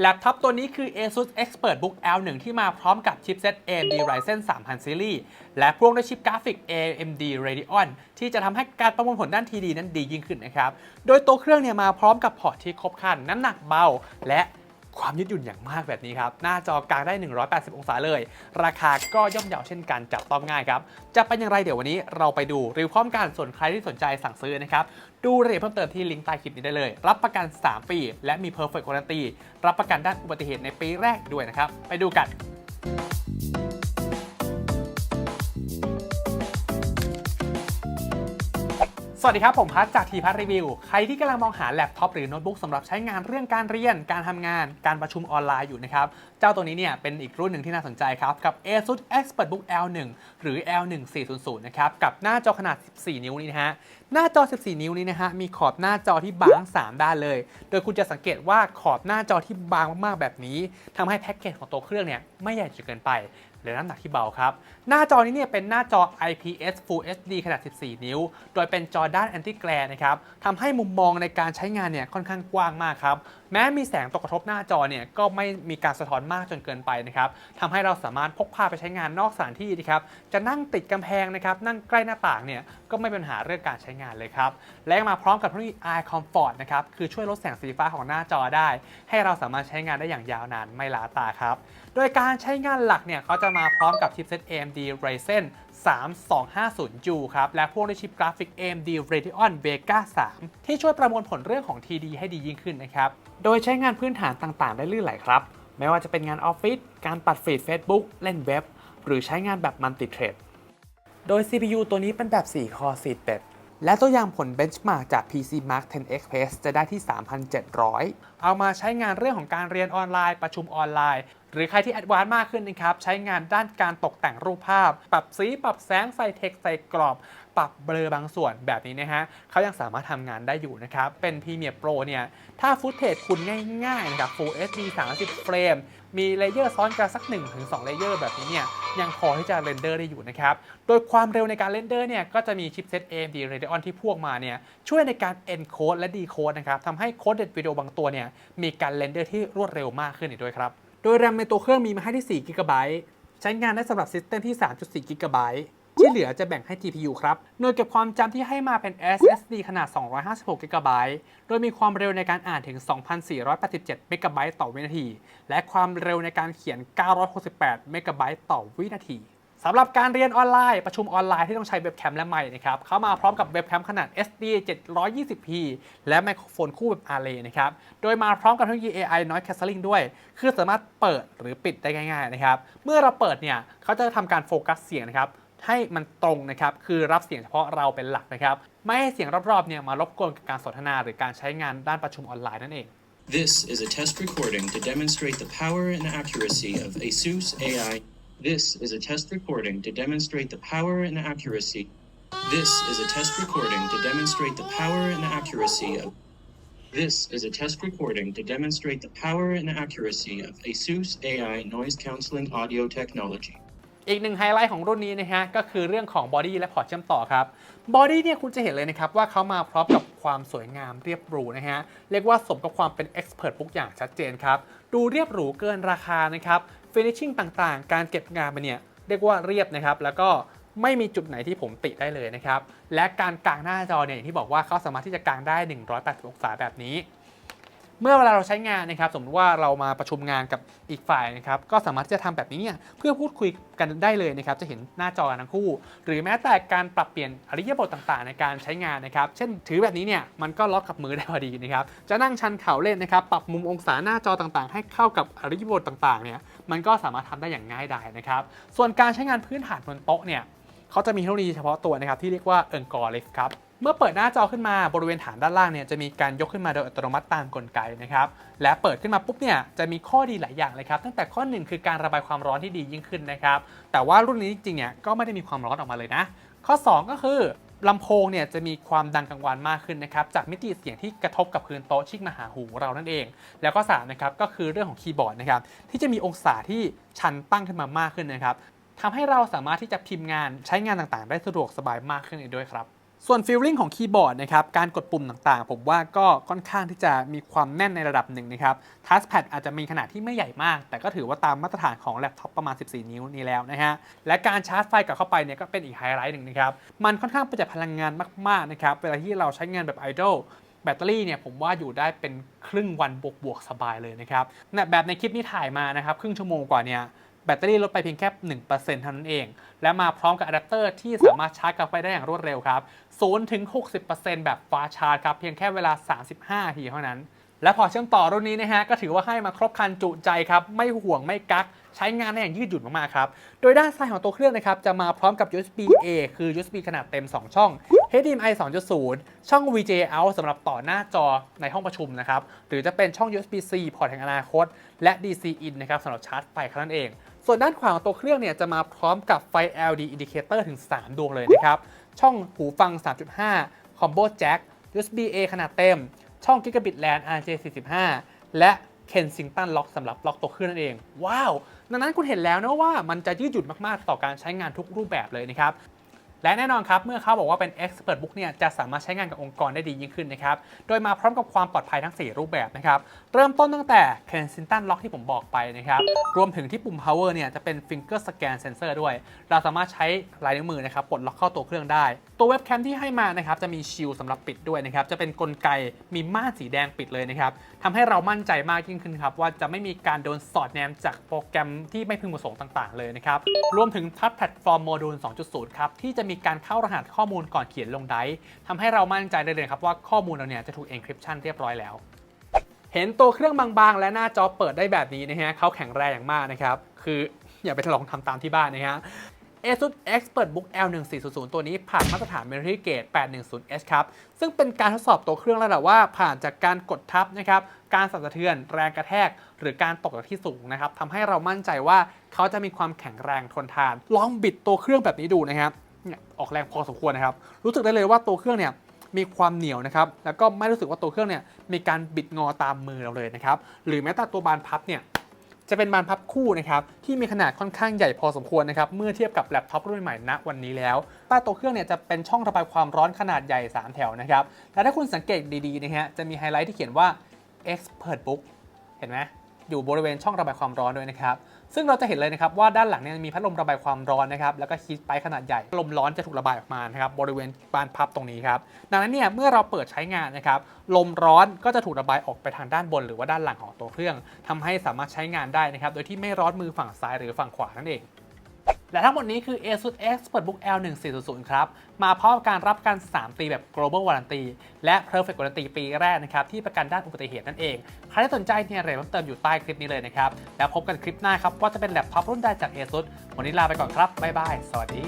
แล็ปท็อปตัวนี้คือ ASUS ExpertBook L1 ที่มาพร้อมกับชิปเซ็ต AMD Ryzen 3000 Series และพ่วงด้วยชิปกราฟิก AMD Radeon ที่จะทำให้การประมวลผลด้าน TD นั้นดียิ่งขึ้นนะครับ โดยตัวเครื่องเนี่ยมาพร้อมกับพอร์ตที่ครบครันน้ำหนักเบาและ ความยืดหยุ่นอย่างมากแบบนี้ครับ หน้าจอกลางได้ 180 องศาเลย ราคาก็ย่อมเยาเช่นกันจับต้องง่ายครับ จะเป็นอย่างไรเดี๋ยววันนี้เราไปดูรีวิวพร้อมกันส่วนใครที่สนใจสั่งซื้อนะครับ ดูรายละเอียดเพิ่มเติมที่ลิงก์ใต้คลิปนี้ได้เลย รับประกัน 3 ปี และมี Perfect Warranty รับประกันด้านอุบัติเหตุในปีแรกด้วยนะครับไปดูกัน วัสดีครับ ผมพัทจากทีพัทรีวิว ใครที่กำลังมองหาแล็ปท็อปหรือโน้ตบุ๊กสำหรับใช้งานเรื่องการเรียน การทำงาน การประชุมออนไลน์อยู่นะครับ เจ้าตัวนี้เนี่ยเป็นอีกรุ่นหนึ่งที่น่าสนใจครับ กับ ASUS ExpertBook L1 หรือ L1400 นะครับ กับหน้าจอขนาด 14 นิ้วนี้นะฮะ หน้าจอ 14 นิ้วนี้นะฮะ มีขอบหน้าจอที่บางทั้ง3ด้านเลย โดยคุณจะสังเกตว่าขอบหน้าจอที่บางมากๆแบบนี้ทำให้แพ็กเกจของตัวเครื่องเนี่ยไม่ใหญ่จนเกินไปและน้ำหนักที่เบาครับ หน้าจอนี้เนี่ยเป็นหน้าจอ IPS Full HD ขนาด 14 นิ้ว โดยเป็นจอด้าน Anti Glare นะครับทำให้มุมมองในการใช้งานเนี่ยค่อนข้างกว้างมากครับ แม้มีแสงตกกระทบหน้าจอเนี่ยก็ไม่มีการสะท้อนมากจนเกินไปนะครับทำให้เราสามารถพกพาไปใช้งานนอกสถานที่นะครับ จะนั่งติดกำแพงนะครับ นั่งใกล้หน้าต่างเนี่ยก็ไม่เป็นปัญหาเรื่องการใช้งานเลยครับ และมาพร้อมกับเทคโนโลยี Eye Comfort นะครับ คือช่วยลดแสงสีฟ้าของหน้าจอได้ ให้เราสามารถใช้งานได้อย่างยาวนานไม่ล้าตาครับ โดยการใช้งานหลักเนี่ยเขาจะมาพร้อมกับชิปเซ็ต AMD Ryzen 3250U ครับและพ่วงด้วยชิปกราฟิก AMD Radeon Vega 3 ที่ช่วยประมวลผลเรื่องของ TD ให้ดียิ่งขึ้นนะครับ โดยใช้งานพื้นฐานต่างๆ ได้ลื่นไหลครับ ไม่ว่าจะเป็นงานออฟฟิศ การปัดฟีด Facebook เล่นเว็บ หรือใช้งานแบบมัลติเทรด โดย CPU ตัวนี้เป็นแบบ 4 คอร์4เป็ด และตัวอย่างผล benchmark จาก PC Mark 10 Express จะได้ที่ 3,700 เอามาใช้งานเรื่องของการเรียนออนไลน์ ประชุมออนไลน์ หรือใครที่แอดวานซ์มากขึ้นนะครับ ใช้งานด้านการตกแต่งรูปภาพ ปรับสี ปรับแสง ใส่เทคใส่กรอบ ปรับเบลอบางส่วนแบบนี้นะฮะเขายังสามารถทำงานได้อยู่นะครับ เป็น Premiere Pro เนี่ย ถ้าฟุตเทจคุณง่ายๆนะครับ Full HD 30 เฟรม มีเลเยอร์ซ้อนกันสัก 1-2 เลเยอร์แบบนี้เนี่ย ยังพอที่จะเรนเดอร์ได้อยู่นะครับ โดยความเร็วในการเรนเดอร์เนี่ย ก็จะมีชิปเซต AMD Radeon ที่พ่วงมาเนี่ย ช่วยในการ encode และ decode นะครับทำให้โค้ดเด็ดวิดีโอบางตัวเนี่ย มีการเรนเดอร์ที่รวดเร็วมากขึ้นอีกด้วยครับ โดย RAM ในตัวเครื่องมีมาให้ที่ 4 g b ใช้งานได้สำหรับซิสเต็มที่ 3.4 g b ที่เหลือจะแบ่งให้ GPU ครับ หน่วยเก็บความจำที่ให้มาเป็น SSD ขนาด 256 GB โดยมีความเร็วในการอ่านถึง 2,487เมกะไบต์ต่อวินาที และความเร็วในการเขียน 968เมกะไบต์ต่อวินาที สำหรับการเรียนออนไลน์ประชุมออนไลน์ที่ต้องใช้เว็บแคมและไมค์นะครับเข้ามาพร้อมกับเว็บแคมขนาด SD 720p และไมโครโฟนคู่แบบ Array นะครับโดยมาพร้อมกับเทคโนโลยี AI Noise Cancelling ด้วย คือสามารถเปิดหรือปิดได้ง่ายๆนะครับเมื่อเราเปิดเนี่ยเขาจะทำการโฟกัสเสียงนะครับให้มันตรงนะครับ คือรับเสียงเฉพาะเราเป็นหลักนะครับ ไม่ให้เสียงรอบๆเนี่ยมารบกวนกับการสนทนาหรือการใช้งานด้านประชุมออนไลน์นั่นเอง This is a test recording to demonstrate the power and accuracy of ASUS AI. This is a test recording to demonstrate the power and accuracy. This is a test recording to demonstrate the power and accuracy of. This is a test recording to demonstrate the power and accuracy of ASUS AI noise cancelling audio technology. อีกหนึ่งไฮไลท์ของรุ่นนี้นะฮะก็คือเรื่องของบอดี้และพอร์ตเชื่อมต่อครับบอดี้เนี่ยคุณจะเห็นเลยนะครับว่าเขามาพร้อมกับความสวยงามเรียบหรูนะฮะเรียกว่าสมกับความเป็น Expert ทุกอย่างชัดเจนครับ ดูเรียบหรูเกินราคานะครับ ฟินิชชิ่งต่างๆ การเก็บงานมันเนี่ยเรียกว่าเรียบนะครับ แล้วก็ไม่มีจุดไหนที่ผมติได้เลยนะครับ และการกางหน้าจอเนี่ยอย่างที่บอกว่าเขาสามารถที่จะกางได้ 180 องศาแบบนี้ เมื่อเวลาเราใช้งานนะครับสมมติว่าเรามาประชุมงานกับอีกฝ่ายนะครับก็สามารถที่จะทำแบบนี้เนี่ยเพื่อพูดคุยกันได้เลยนะครับจะเห็นหน้าจอกันทั้งคู่ หรือแม้แต่การปรับเปลี่ยนอริยบทต่างๆ ในการใช้งานนะครับเช่นถือแบบนี้เนี่ยมันก็ล็อกกับมือได้พอดีนะครับจะนั่งชันเข่าเล่นนะครับปรับมุมองศาหน้าจอต่างๆ ให้เข้ากับอริยบทต่างๆเนี่ยมันก็สามารถทำได้อย่างง่ายดายนะครับส่วนการใช้งานพื้นฐานบนโต๊ะเนี่ยเขาจะมีเทคโนโลยีเฉพาะตัวนะครับที่เรียกว่าเอิงกอร์ลิฟครับ เมื่อเปิดหน้าจอขึ้นมาบริเวณฐานด้านล่างเนี่ยจะมีการยกขึ้นมาโดยอัตโนมัติตามกลไกนะครับและเปิดขึ้นมาปุ๊บเนี่ยจะมีข้อดีหลายอย่างเลยครับตั้งแต่ข้อ1คือการระบายความร้อนที่ดียิ่งขึ้นนะครับแต่ว่ารุ่นนี้จริงๆเนี่ยก็ไม่ได้มีความร้อนออกมาเลยนะ ข้อ 2 ก็คือลำโพงเนี่ยจะมีความดังกังวานมากขึ้นนะครับจากมิติเสียงที่กระทบกับพื้นโต๊ะชิกมาหาหูเรานั่นเอง แล้วก็3นะครับก็คือเรื่องของคีย์บอร์ดนะครับที่จะมีองศาที่ชันตั้งขึ้นมามากขึ้นนะครับทำให้เราสามารถที่จะพิมพ์งานใช้งานต่างๆ ได้สะดวกสบายมากขึ้นอีกด้วยครับ ส่วนฟีลลิ่งของคีย์บอร์ดนะครับ การกดปุ่มต่างๆ ผมว่าก็ค่อนข้างที่จะมีความแน่นในระดับหนึ่งนะครับทัชแพดอาจจะมีขนาดที่ไม่ใหญ่มาก แต่ก็ถือว่าตามมาตรฐานของแล็ปท็อปประมาณ 14 นิ้วนี้แล้วนะฮะ และการชาร์จไฟกลับเข้าไปเนี่ยก็เป็นอีกไฮไลท์หนึ่งนะครับ มันค่อนข้างประหยัดพลังงานมากๆนะครับ เวลาที่เราใช้งานแบบไอดอลแบตเตอรี่เนี่ยผมว่าอยู่ได้เป็นครึ่งวันบวกๆสบายเลยนะครับแบบในคลิปนี้ถ่ายมานะครับครึ่งชั่วโมงกว่าเนี่ย แบตเตอรี่ลดไปเพียงแค่1%เท่านั้นเอง และมาพร้อมกับอะแดปเตอร์ที่สามารถชาร์จกลับไปได้อย่างรวดเร็วครับ0ถึง60%แบบฟ้าชาร์จครับเพียงแค่เวลา 35นาทีเท่านั้นและพอเชื่อมต่อรุ่นนี้นะฮะก็ถือว่าให้มาครบครันจุใจครับไม่ห่วงไม่กัก ใช้งานได้อย่างยืดหยุ่นมากๆครับโดยด้านซ้ายของตัวเครื่องนะครับจะมาพร้อมกับ USB A คือ USB ขนาดเต็ม 2 ช่อง HDMI 2.0 ช่อง VJ out สำหรับต่อหน้าจอในห้องประชุมนะครับหรือจะเป็นช่อง USB C พอร์ตแห่งอนาคต และ DC in นะครับสำหรับชาร์จไฟแค่นั้นเอง ส่วนด้านขวาของตัวเครื่องเนี่ยจะมาพร้อมกับไฟ LED indicator ถึง 3 ดวงเลยนะครับ ช่องหูฟัง 3.5 Combo Jack USB A ขนาดเต็ม ช่อง Gigabit LAN RJ45 และ Kensington Lock สำหรับล็อกตัวเครื่องนั่นเอง ว้าว ดังนั้นคุณเห็นแล้วนะว่ามันจะยืดหยุ่นมาก ๆ ต่อการใช้งานทุกรูปแบบเลยนะครับ และแน่นอนครับเมื่อเขาบอกว่าเป็น Expert Book เนี่ยจะสามารถใช้งานกับองค์กรได้ดียิ่งขึ้นนะครับ โดยมาพร้อมกับความปลอดภัยทั้ง 4 รูปแบบนะครับ เริ่มต้นตั้งแต่ Kensington Lock ที่ผมบอกไปนะครับ รวมถึงที่ปุ่ม Power เนี่ยจะเป็น Finger Scan Sensor ด้วย เราสามารถใช้ลายนิ้วมือนะครับปลดล็อกเข้าตัวเครื่องได้ ตัวเว็บแคมที่ให้มานะครับจะมีชิลสำหรับปิดด้วยนะครับจะเป็นกลไกมีม่านสีแดงปิดเลยนะครับทำให้เรามั่นใจมากยิ่งขึ้นครับว่าจะไม่มีการโดนสอดแนมจากโปรแกรมที่ไม่พึงประสงค์ต่าง ๆ เลยนะครับรวมถึง Touch Platform Module 2.0 ครับที่จะมีการเข้ารหัสข้อมูลก่อนเขียนลงไดร์ทำให้เรามั่นใจได้เลยครับว่าข้อมูลเราเนี่ยจะถูก encryption เรียบร้อยแล้ว เห็นตัวเครื่องบางๆ และหน้าจอเปิดได้แบบนี้นะฮะเขาแข็งแรงอย่างมากนะครับ คืออย่าไปลองทำตามที่บ้านนะฮะ ASUS Expert Book L1400 ตัวนี้ผ่านมาตรฐาน Military Grade 810H ครับ ซึ่งเป็นการทดสอบตัวเครื่องแล้วแหละว่าผ่านจากการกดทับนะครับ การสั่นสะเทือน แรงกระแทก หรือการตกจากที่สูงนะครับทำให้เรามั่นใจว่าเขาจะมีความแข็งแรงทนทาน ลองบิดตัวเครื่องแบบนี้ดูนะครับ เนี่ยออกแรงพอสมควรนะครับ รู้สึกได้เลยว่าตัวเครื่องเนี่ยมีความเหนียวนะครับ แล้วก็ไม่รู้สึกว่าตัวเครื่องเนี่ยมีการบิดงอตามมือเราเลยนะครับ หรือแม้แต่ตัวบานพับเนี่ยจะเป็นบานพับคู่นะครับที่มีขนาดค่อนข้างใหญ่พอสมควรนะครับเมื่อเทียบกับแล็ปท็อปรุ่นใหม่ณวันนี้แล้วใต้ตัวเครื่องเนี่ยจะเป็นช่องระบายความร้อนขนาดใหญ่ 3 แถวนะครับและถ้าคุณสังเกตดีๆนะฮะจะมีไฮไลท์ที่เขียนว่า Expert Book เห็นไหมอยู่บริเวณช่องระบายความร้อนด้วยนะครับ ซึ่งเราจะเห็นเลยนะครับว่าด้านหลังเนี่ยมีพัดลมระบายความร้อนนะครับแล้วก็ฮีทไปขนาดใหญ่ลมร้อนจะถูกระบายออกมานะครับบริเวณบานพับตรงนี้ครับดังนั้นเนี่ยเมื่อเราเปิดใช้งานนะครับลมร้อนก็จะถูกระบายออกไปทางด้านบน หรือว่าด้านหลังของตัวเครื่องทำให้สามารถใช้งานได้นะครับโดยที่ไม่ร้อนมือฝั่งซ้ายหรือฝั่งขวานั่นเอง และทั้งหมดนี้คือ ASUS Expert Book L1400 ครับ มาพร้อมการรับประกัน3ปีแบบ global warranty และ perfect warranty ปีแรกนะครับ ที่ประกันด้านอุบัติเหตุนั่นเอง ใครที่สนใจเนี่ยรายละเอียดเพิ่มเติมอยู่ใต้คลิปนี้เลยนะครับ แล้วพบกันคลิปหน้าครับ ว่าจะเป็นแล็ปท็อปรุ่นใดจาก ASUS วันนี้ลาไปก่อนครับ บ๊ายบาย สวัสดี